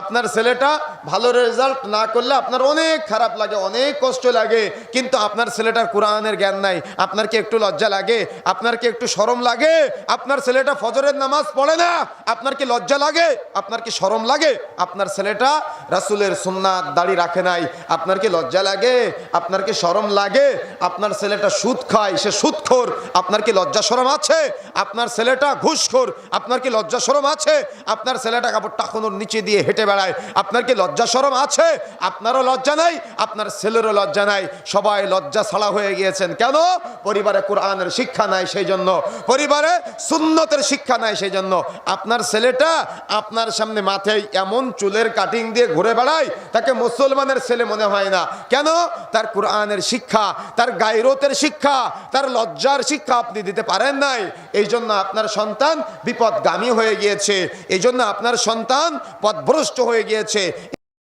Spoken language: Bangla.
আপনার ছেলেটা ভালো রেজাল্ট না করলে আপনার অনেক খারাপ লাগে, অনেক কষ্ট লাগে। কিন্তু আপনার ছেলেটার কোরআনের জ্ঞান নাই, আপনার কি একটু লজ্জা লাগে, আপনার কি একটু শরম লাগে, আপনার ছেলেটা ফজরের নামাজ পড়ে না, আপনার কি লজ্জা লাগে, আপনার কি শরম লাগে, আপনার ছেলেটা রাসুলের সুন্নাত দাড়ি রাখে নাই, আপনার কি লজ্জা লাগে, আপনার কি শরম লাগে, আপনার ছেলেটা সুদ খায়, সে সুদখোর, আপনার কি লজ্জা শরম আছে, আপনার ছেলেটা ঘুষখোর, আপনার কি লজ্জা শরম আছে, আপনার ছেলেটা কাপড় টাকানোর নিচে দিয়ে হেঁটে বেড়ায়। আপনার কি লজ্জা শরম আছে? আপনারও লজ্জা নাই, আপনার ছেলেরও লজ্জা নাই। সবাই লজ্জা ছাড়া হয়ে গিয়েছেন। কেন? পরিবারে কোরআনের শিক্ষা নাই সেই জন্য পরিবারে সুন্নতের শিক্ষা নাই সেই জন্য আপনার ছেলেটা আপনার সামনে মাথায় এমন চুলের কাটিং দিয়ে ঘুরে বেড়ায়, তাকে মুসলমানের ছেলে মনে হয় না। কেন? তার কোরআনের শিক্ষা, তার গায়রতের শিক্ষা, তার লজ্জার শিক্ষা আপনি দিতে পারেন নাই। এই জন্য আপনার সন্তান বিপদগামী হয়ে গিয়েছে। এই জন্য আপনার সন্তান পথভ্রষ্ট হয়ে গিয়েছে।